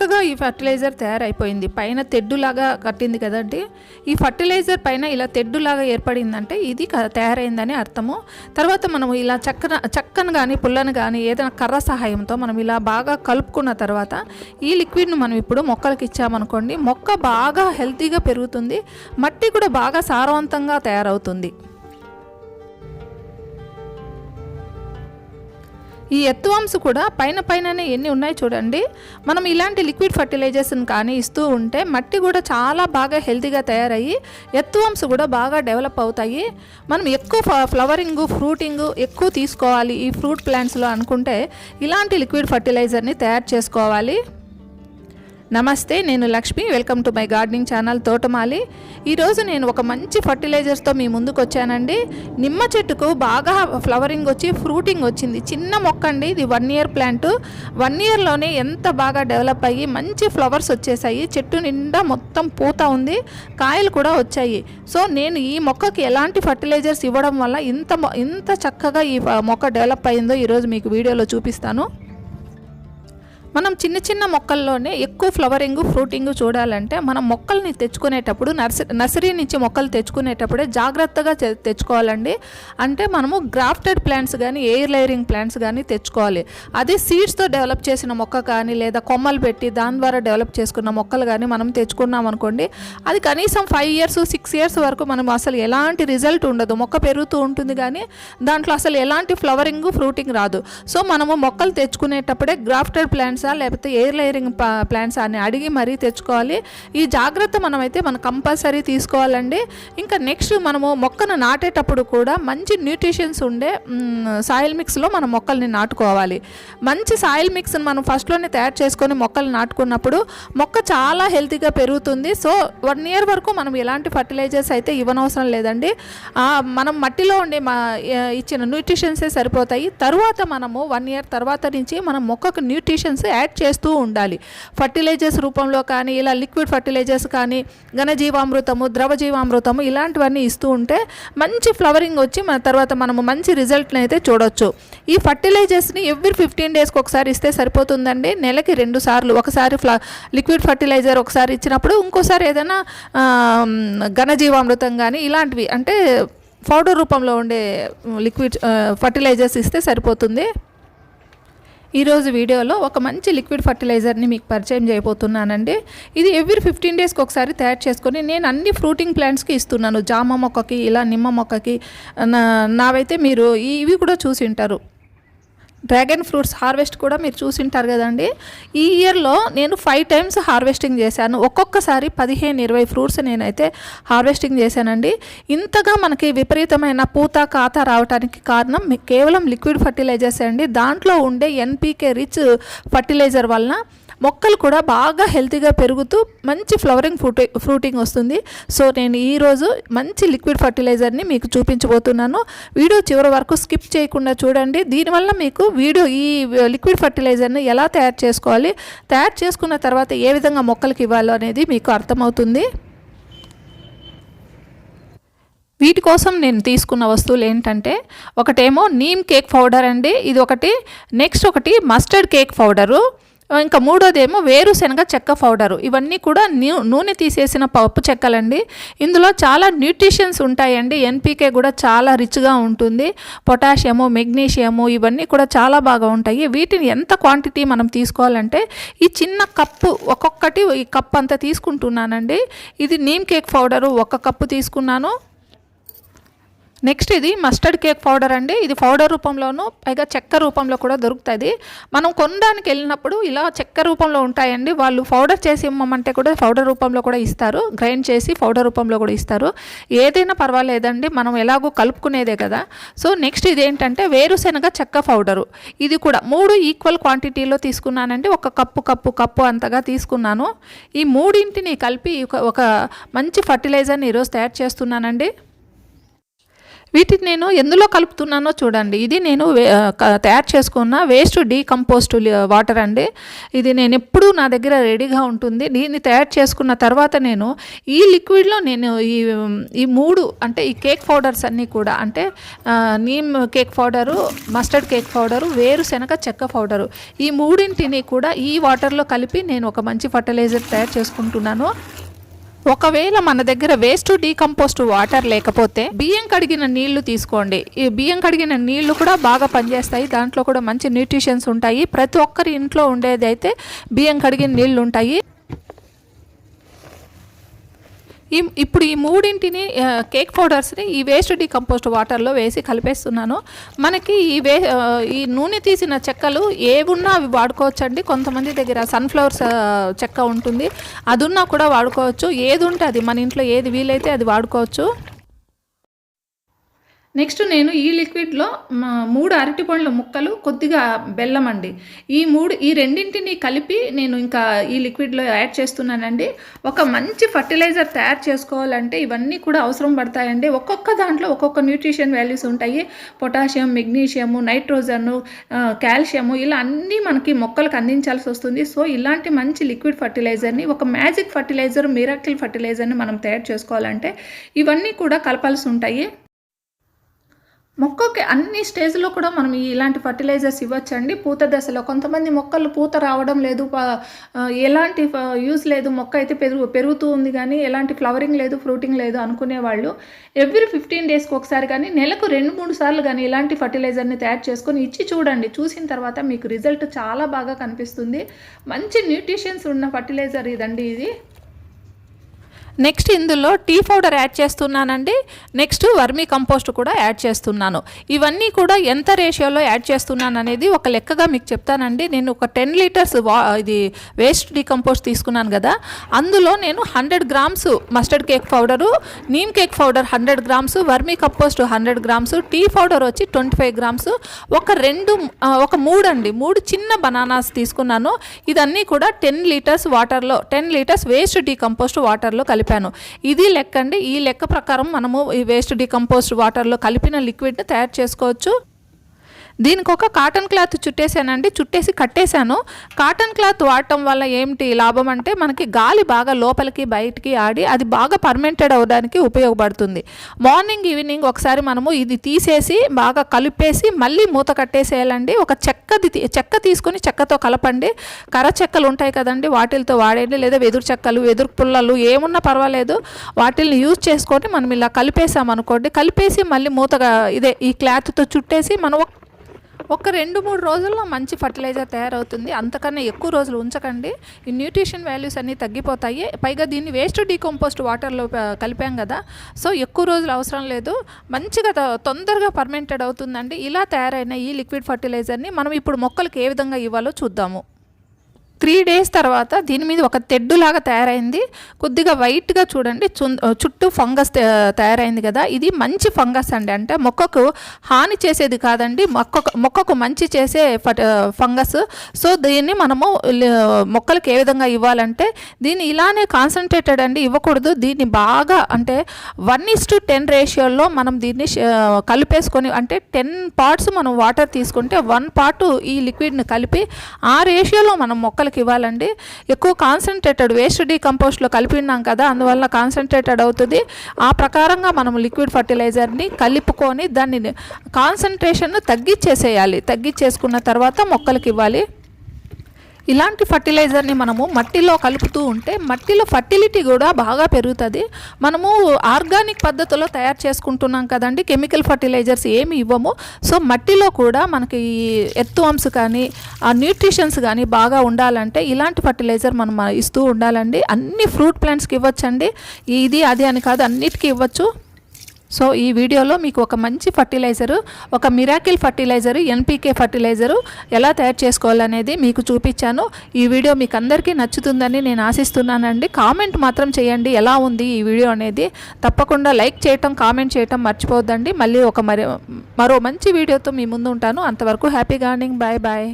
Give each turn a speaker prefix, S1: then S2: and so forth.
S1: చక్కగా ఈ ఫర్టిలైజర్ తయారైపోయింది. పైన తెడ్డులాగా కట్టింది కదండి. ఈ ఫర్టిలైజర్ పైన ఇలా తెడ్డులాగా ఏర్పడిందంటే ఇది క- తయారైందని అర్థము. తర్వాత మనం ఇలా చక్కన చక్కను కానీ పుల్లను కానీ ఏదైనా కర్ర సహాయంతో మనం ఇలా బాగా కలుపుకున్న తర్వాత ఈ లిక్విడ్ను మనం ఇప్పుడు మొక్కలకి ఇచ్చామనుకోండి మొక్క బాగా హెల్తీగా పెరుగుతుంది మట్టి కూడా బాగా సారవంతంగా తయారవుతుంది. ఈ ఎత్తువాంసు కూడా పైన పైననే ఎన్ని ఉన్నాయి చూడండి. మనం ఇలాంటి లిక్విడ్ ఫర్టిలైజర్స్ని కానీ ఇస్తూ ఉంటే మట్టి కూడా చాలా బాగా హెల్తీగా తయారయ్యి ఎత్తువాంసు కూడా బాగా డెవలప్ అవుతాయి. మనం ఎక్కువ ఫ్లవరింగ్ ఫ్రూటింగ్ ఎక్కువ తీసుకోవాలి ఈ ఫ్రూట్ ప్లాంట్స్లో అనుకుంటే ఇలాంటి లిక్విడ్ ఫర్టిలైజర్ని తయారు చేసుకోవాలి. నమస్తే నేను Lakshmi. Welcome to my gardening channel Thotamali. ఈరోజు నేను ఒక మంచి ఫర్టిలైజర్స్తో మీ ముందుకు వచ్చానండి నిమ్మ చెట్టుకు బాగా ఫ్లవరింగ్ వచ్చి ఫ్రూటింగ్ వచ్చింది. చిన్న మొక్క అండి ఇది వన్ ఇయర్ ప్లాంట్. వన్ ఇయర్లోనే ఎంత బాగా డెవలప్ అయ్యి మంచి ఫ్లవర్స్ వచ్చేసాయి. చెట్టు నిండా మొత్తం పూత ఉంది కాయలు కూడా వచ్చాయి. సో నేను ఈ మొక్కకి ఎలాంటి ఫర్టిలైజర్స్ ఇవ్వడం వల్ల ఇంత ఇంత చక్కగా ఈ మొక్క డెవలప్ అయిందో ఈరోజు మీకు వీడియోలో చూపిస్తాను. మనం చిన్న చిన్న మొక్కల్లోనే ఎక్కువ ఫ్లవరింగ్ ఫ్రూటింగ్ చూడాలంటే మనం మొక్కల్ని తెచ్చుకునేటప్పుడు నర్సరీ నర్సరీ నుంచి మొక్కలు తెచ్చుకునేటప్పుడే జాగ్రత్తగా తె- తెచ్చుకోవాలండి. అంటే మనము గ్రాఫ్టెడ్ ప్లాంట్స్ కానీ ఎయిర్ లేయరింగ్ ప్లాంట్స్ కానీ తెచ్చుకోవాలి. అదే సీడ్స్తో డెవలప్ చేసిన మొక్క కానీ లేదా కొమ్మలు పెట్టి దాని ద్వారా డెవలప్ చేసుకున్న మొక్కలు కానీ మనం తెచ్చుకున్నాం అనుకోండి అది కనీసం ఫైవ్ ఇయర్స్ సిక్స్ ఇయర్స్ వరకు మనం అసలు ఎలాంటి రిజల్ట్ ఉండదు. మొక్క పెరుగుతూ ఉంటుంది కానీ దాంట్లో అసలు ఎలాంటి ఫ్లవరింగ్ ఫ్రూటింగ్ రాదు. సో మనము మొక్కలు తెచ్చుకునేటప్పుడే గ్రాఫ్టెడ్ ప్లాంట్స్ లేకపోతే ఎయిర్ లేయరింగ్ ప్లాంట్స్ అని అడిగి మరీ తెచ్చుకోవాలి. ఈ జాగ్రత్త మనమైతే మనం కంపల్సరీ తీసుకోవాలండి. ఇంకా నెక్స్ట్ మనము మొక్కను నాటేటప్పుడు కూడా మంచి న్యూట్రిషన్స్ ఉండే సాయిల్ మిక్స్లో మనం మొక్కల్ని నాటుకోవాలి. మంచి సాయిల్ మిక్స్ని మనం ఫస్ట్లోనే తయారు చేసుకొని మొక్కలు నాటుకున్నప్పుడు మొక్క చాలా హెల్తీగా పెరుగుతుంది. సో వన్ ఇయర్ వరకు మనం ఎలాంటి ఫర్టిలైజర్స్ అయితే ఇవ్వనవసరం లేదండి. మనం మట్టిలో ఉండే మా ఇచ్చిన న్యూట్రిషన్సే సరిపోతాయి. తరువాత మనము వన్ ఇయర్ తర్వాత నుంచి మనం మొక్కకు న్యూట్రిషన్స్ యాడ్ చేస్తూ ఉండాలి. ఫర్టిలైజర్స్ రూపంలో కానీ ఇలా లిక్విడ్ ఫర్టిలైజర్స్ కానీ ఘనజీవామృతము ద్రవజీవామృతము ఇలాంటివన్నీ ఇస్తూ ఉంటే మంచి ఫ్లవరింగ్ వచ్చి మన తర్వాత మనము మంచి రిజల్ట్ని అయితే చూడొచ్చు. ఈ ఫర్టిలైజర్స్ని ఎవ్రీ ఫిఫ్టీన్ డేస్కి ఒకసారి ఇస్తే సరిపోతుందండి. నెలకి రెండు సార్లు ఒకసారి ఫ్ల లిక్విడ్ ఫర్టిలైజర్ ఒకసారి ఇచ్చినప్పుడు ఇంకోసారి ఏదైనా ఘనజీవామృతం కానీ ఇలాంటివి అంటే పౌడర్ రూపంలో ఉండే లిక్విడ్ ఫర్టిలైజర్స్ ఇస్తే సరిపోతుంది. ఈరోజు వీడియోలో ఒక మంచి లిక్విడ్ ఫర్టిలైజర్ని మీకు పరిచయం చేయబోతున్నానండి. ఇది ఎవ్రీ ఫిఫ్టీన్ డేస్కి ఒకసారి తయారు చేసుకొని నేను అన్ని ఫ్రూటింగ్ ప్లాంట్స్కి ఇస్తున్నాను. జామ మొక్కకి ఇలా నిమ్మ మొక్కకి నా నావైతే మీరు ఇవి కూడా చూసి ఉంటారు. డ్రాగన్ ఫ్రూట్స్ హార్వెస్ట్ కూడా మీరు చూసింటారు కదండి. ఈ ఇయర్లో నేను ఫైవ్ టైమ్స్ హార్వెస్టింగ్ చేశాను. ఒక్కొక్కసారి పదిహేను ఇరవై ఫ్రూట్స్ నేనైతే హార్వెస్టింగ్ చేశానండి. ఇంతగా మనకి విపరీతమైన పూత కాత రావడానికి కారణం కేవలం లిక్విడ్ ఫర్టిలైజర్స్ అండి. దాంట్లో ఉండే ఎన్పీకే రిచ్ ఫర్టిలైజర్ వలన మొక్కలు కూడా బాగా హెల్తీగా పెరుగుతూ మంచి ఫ్లవరింగ్ ఫ్రూటి ఫ్రూటింగ్ వస్తుంది. సో నేను ఈరోజు మంచి లిక్విడ్ ఫర్టిలైజర్ని మీకు చూపించబోతున్నాను. వీడియో చివరి వరకు స్కిప్ చేయకుండా చూడండి. దీనివల్ల మీకు వీడియో ఈ లిక్విడ్ ఫర్టిలైజర్ని ఎలా తయారు చేసుకోవాలి తయారు చేసుకున్న తర్వాత ఏ విధంగా మొక్కలకి ఇవ్వాలో అనేది మీకు అర్థమవుతుంది. వీటి కోసం నేను తీసుకున్న వస్తువులు ఏంటంటే ఒకటేమో నీమ్ కేక్ పౌడర్ అండి. ఇది ఒకటి. నెక్స్ట్ ఒకటి మస్టర్డ్ కేక్ పౌడరు. ఇంకా మూడోదేమో వేరుశనగ చెక్క పౌడరు. ఇవన్నీ కూడా నూనె తీసేసిన పప్పు చెక్కలండి. ఇందులో చాలా న్యూట్రిషన్స్ ఉంటాయండి. ఎన్పికే కూడా చాలా రిచ్గా ఉంటుంది. పొటాషియము మెగ్నీషియము ఇవన్నీ కూడా చాలా బాగా ఉంటాయి. వీటిని ఎంత క్వాంటిటీ మనం తీసుకోవాలంటే ఈ చిన్న కప్పు ఒక్కొక్కటి ఈ కప్ అంతా తీసుకుంటున్నానండి. ఇది నీమ్ కేక్ పౌడరు ఒక కప్పు తీసుకున్నాను. నెక్స్ట్ ఇది మస్టర్డ్ కేక్ పౌడర్ అండి. ఇది పౌడర్ రూపంలోను పైగా చెక్క రూపంలో కూడా దొరుకుతుంది మనం కొనడానికి వెళ్ళినప్పుడు ఇలా చెక్క రూపంలో ఉంటాయండి. వాళ్ళు పౌడర్ చేసి ఇమ్మమంటే కూడా పౌడర్ రూపంలో కూడా ఇస్తారు. గ్రైండ్ చేసి పౌడర్ రూపంలో కూడా ఇస్తారు. ఏదైనా పర్వాలేదండి. మనం ఎలాగో కలుపుకునేదే కదా. సో నెక్స్ట్ ఇదేంటంటే వేరుశెనగ చెక్క పౌడరు. ఇది కూడా మూడు ఈక్వల్ క్వాంటిటీలో తీసుకున్నానండి. ఒక కప్పు కప్పు కప్పు అంతగా తీసుకున్నాను. ఈ మూడింటిని కలిపి ఒక- ఒక మంచి ఫర్టిలైజర్ని ఈరోజు తయారు చేస్తున్నానండి. వీటిని నేను ఎందులో కలుపుతున్నానో చూడండి. ఇది నేను వే- తయారు చేసుకున్న వేస్ట్ డీకంపోస్ట్ వాటర్ అండి. ఇది నేను ఎప్పుడూ నా దగ్గర రెడీగా ఉంటుంది. దీన్ని తయారు చేసుకున్న తర్వాత నేను ఈ లిక్విడ్లో నేను ఈ ఈ మూడు అంటే ఈ కేక్ పౌడర్స్ అన్నీ కూడా అంటే neem cake powder mustard cake powder వేరుశనగ చెక్క పౌడరు ఈ మూడింటిని కూడా ఈ వాటర్లో కలిపి నేను ఒక మంచి ఫర్టిలైజర్ తయారు చేసుకుంటున్నాను. ఒకవేళ మన దగ్గర వేస్ట్ డీకంపోస్ట్ వాటర్ లేకపోతే బియ్యం కడిగిన నీళ్ళు తీసుకోండి. ఈ బియ్యం కడిగిన నీళ్ళు కూడా బాగా పనిచేస్తాయి. దాంట్లో కూడా మంచి న్యూట్రిషన్స్ ఉంటాయి. ప్రతి ఒక్కరి ఇంట్లో ఉండేది అయితే బియ్యం కడిగిన నీళ్ళు ఉంటాయి. ఈ ఇప్పుడు ఈ మూడింటిని కేక్ పౌడర్స్ని ఈ వేస్ట్ డీకంపోస్ట్ వాటర్లో వేసి కలిపేస్తున్నాను. మనకి ఈ వే ఈ నూనె తీసిన చెక్కలు ఏవున్నా అవి వాడుకోవచ్చండి. కొంతమంది దగ్గర సన్ఫ్లవర్స్ చెక్క ఉంటుంది. అది ఉన్నా కూడా వాడుకోవచ్చు. ఏది ఉంటే అది మన ఇంట్లో ఏది వీలైతే అది వాడుకోవచ్చు. నెక్స్ట్ నేను ఈ లిక్విడ్లో మూడు మూడు అరటిపండ్ల ముక్కలు కొద్దిగా బెల్లం అండి. ఈ మూడు ఈ రెండింటిని కలిపి నేను ఇంకా ఈ లిక్విడ్లో యాడ్ చేస్తున్నానండి. ఒక మంచి ఫర్టిలైజర్ తయారు చేసుకోవాలంటే ఇవన్నీ కూడా అవసరం పడతాయండి. ఒక్కొక్క దాంట్లో ఒక్కొక్క న్యూట్రిషన్ వాల్యూస్ ఉంటాయి. పొటాషియం మెగ్నీషియము నైట్రోజను కాల్షియము ఇలా అన్నీ మనకి మొక్కలకు అందించాల్సి వస్తుంది. సో ఇలాంటి మంచి లిక్విడ్ ఫర్టిలైజర్ని ఒక మ్యాజిక్ ఫర్టిలైజర్ మిరాకిల్ ఫర్టిలైజర్ని మనం తయారు చేసుకోవాలంటే ఇవన్నీ కూడా కలపాల్సి ఉంటాయి. మొక్కకి అన్ని స్టేజ్లో కూడా మనం ఇలాంటి ఫర్టిలైజర్స్ ఇవ్వచ్చండి. పూత దశలో కొంతమంది మొక్కలు పూత రావడం లేదు. ప- ఎలాంటి యూజ్ లేదు. మొక్క అయితే పెరుగు పెరుగుతూ ఉంది కానీ ఎలాంటి ఫ్లవరింగ్ లేదు ఫ్రూటింగ్ లేదు అనుకునే వాళ్ళు ఎవ్రీ ఫిఫ్టీన్ డేస్కి ఒకసారి కానీ నెలకు రెండు మూడు సార్లు కానీ ఇలాంటి ఫర్టిలైజర్ని తయారు చేసుకొని ఇచ్చి చూడండి. చూసిన తర్వాత మీకు రిజల్ట్ చాలా బాగా కనిపిస్తుంది. మంచి న్యూట్రిషన్స్ ఉన్న ఫర్టిలైజర్ ఇదండి ఇది. నెక్స్ట్ ఇందులో టీ పౌడర్ యాడ్ చేస్తున్నానండి. నెక్స్ట్ వర్మీ కంపోస్ట్ కూడా యాడ్ చేస్తున్నాను. ఇవన్నీ కూడా ఎంత రేషియోలో యాడ్ చేస్తున్నాను అనేది ఒక లెక్కగా మీకు చెప్తానండి. నేను ఒక టెన్ లీటర్స్ వా ఇది వేస్ట్ డీకంపోస్ట్ తీసుకున్నాను కదా. అందులో నేను hundred grams mustard cake powder neem cake powder hundred grams vermicompost hundred grams tea powder వచ్చి ట్వంటీ ఫైవ్ గ్రామ్స్ ఒక రెండు ఒక మూడు అండి. మూడు చిన్న బనానాస్ తీసుకున్నాను. ఇదన్నీ కూడా టెన్ లీటర్స్ వాటర్లో టెన్ లీటర్స్ వేస్ట్ డీకంపోస్ట్ వాటర్లో కలిపి చెప్పాను. ఇది లెక్క అండి ఈ లెక్క ప్రకారం మనము ఈ వేస్ట్ డికంపోస్ట్ వాటర్లో కలిపిన లిక్విడ్ని తయారు చేసుకోవచ్చు. దీనికి ఒక కాటన్ క్లాత్ చుట్టేసానండి చుట్టేసి కట్టేశాను. కాటన్ క్లాత్ వాడటం వల్ల ఏమిటి లాభం అంటే మనకి గాలి బాగా లోపలికి బయటికి ఆడి అది బాగా పర్మెంటెడ్ అవ్వడానికి ఉపయోగపడుతుంది. మార్నింగ్ ఈవినింగ్ ఒకసారి మనము ఇది తీసేసి బాగా కలిపేసి మళ్ళీ మూత కట్టేసేయాలండి. ఒక చెక్కది తీ- చెక్క తీసుకొని చెక్కతో కలపండి. కర్ర చెక్కలు ఉంటాయి కదండి వాటిలతో వాడండి. లేదా వెదురు చెక్కలు వెదురు పుల్లలు ఏమున్నా పర్వాలేదు. వాటిల్ని యూజ్ చేసుకొని మనం ఇలా కలిపేసాం అనుకోండి కలిపేసి మళ్ళీ మూతగా ఇదే ఈ క్లాత్తో చుట్టేసి మనం ఒక రెండు మూడు రోజుల్లో మంచి ఫర్టిలైజర్ తయారవుతుంది. అంతకన్నా ఎక్కువ రోజులు ఉంచకండి. ఈ న్యూట్రిషన్ వాల్యూస్ అన్నీ తగ్గిపోతాయి. పైగా దీన్ని వేస్ట్ డీకంపోస్ట్ వాటర్లో కలిపాం కదా. సో ఎక్కువ రోజులు అవసరం లేదు. మంచిగా తొందరగా పర్మెంటెడ్ అవుతుందండి. ఇలా తయారైన ఈ లిక్విడ్ ఫర్టిలైజర్ని మనం ఇప్పుడు మొక్కలకు ఏ విధంగా ఇవ్వాలో చూద్దాము. త్రీ డేస్ తర్వాత దీని మీద ఒక తెడ్డులాగా తయారైంది. కొద్దిగా వైట్గా చూడండి. చున్- చుట్టూ ఫంగస్ తయారైంది కదా. ఇది మంచి ఫంగస్ అండి. అంటే మొక్కకు హాని చేసేది కాదండి. మొక్కకు మొక్కకు మంచి చేసే ఫంగస్. సో దీన్ని మనము మొక్కలకు ఏ విధంగా ఇవ్వాలంటే దీన్ని ఇలానే కాన్సన్ట్రేటెడ్ అండి ఇవ్వకూడదు. దీన్ని బాగా అంటే వన్ ఇస్ టు టెన్ రేషియోలో మనం దీన్ని కలిపేసుకొని అంటే టెన్ పార్ట్స్ మనం వాటర్ తీసుకుంటే వన్ పార్ట్ ఈ లిక్విడ్ని కలిపి ఆ రేషియోలో మనం మొక్కలు మొక్కలకి ఇవ్వాలండి. ఎక్కువ కాన్సన్ట్రేటెడ్ వేస్ట్ డీకంపోస్ట్లో కలిపినాం కదా అందువల్ల కాన్సన్ట్రేటెడ్ అవుతుంది. ఆ ప్రకారంగా మనం లిక్విడ్ ఫర్టిలైజర్ని కలుపుకొని దాన్ని కాన్సన్ట్రేషన్ను తగ్గించేసేయాలి. తగ్గించేసుకున్న తర్వాత మొక్కలకి ఇవ్వాలి. ఇలాంటి ఫర్టిలైజర్ని మనము మట్టిలో కలుపుతూ ఉంటే మట్టిలో ఫర్టిలిటీ కూడా బాగా పెరుగుతుంది. మనము ఆర్గానిక్ పద్ధతిలో తయారు చేసుకుంటున్నాం కదండి కెమికల్ ఫర్టిలైజర్స్ ఏమి ఇవ్వము. సో మట్టిలో కూడా మనకి ఈ అంశ కానీ ఆ న్యూట్రిషన్స్ కానీ బాగా ఉండాలంటే ఇలాంటి ఫర్టిలైజర్ మనం ఇస్తూ ఉండాలండి. అన్ని ఫ్రూట్ ప్లాంట్స్కి ఇవ్వచ్చండి. ఇది అది అని కాదు అన్నిటికీ ఇవ్వచ్చు. సో ఈ వీడియోలో మీకు ఒక మంచి ఫర్టిలైజరు ఒక మిరాకిల్ ఫర్టిలైజరు ఎన్పీకే ఫర్టిలైజరు ఎలా తయారు చేసుకోవాలనేది మీకు చూపించాను. ఈ వీడియో మీకు అందరికీ నచ్చుతుందని నేను ఆశిస్తున్నానండి. కామెంట్ మాత్రం చేయండి ఎలా ఉంది ఈ వీడియో అనేది. తప్పకుండా లైక్ చేయటం కామెంట్ చేయటం మర్చిపోవద్దండి. మళ్ళీ ఒక మరో మరో మంచి వీడియోతో మీ ముందు ఉంటాను. అంతవరకు హ్యాపీ గార్నింగ్ బాయ్ బాయ్.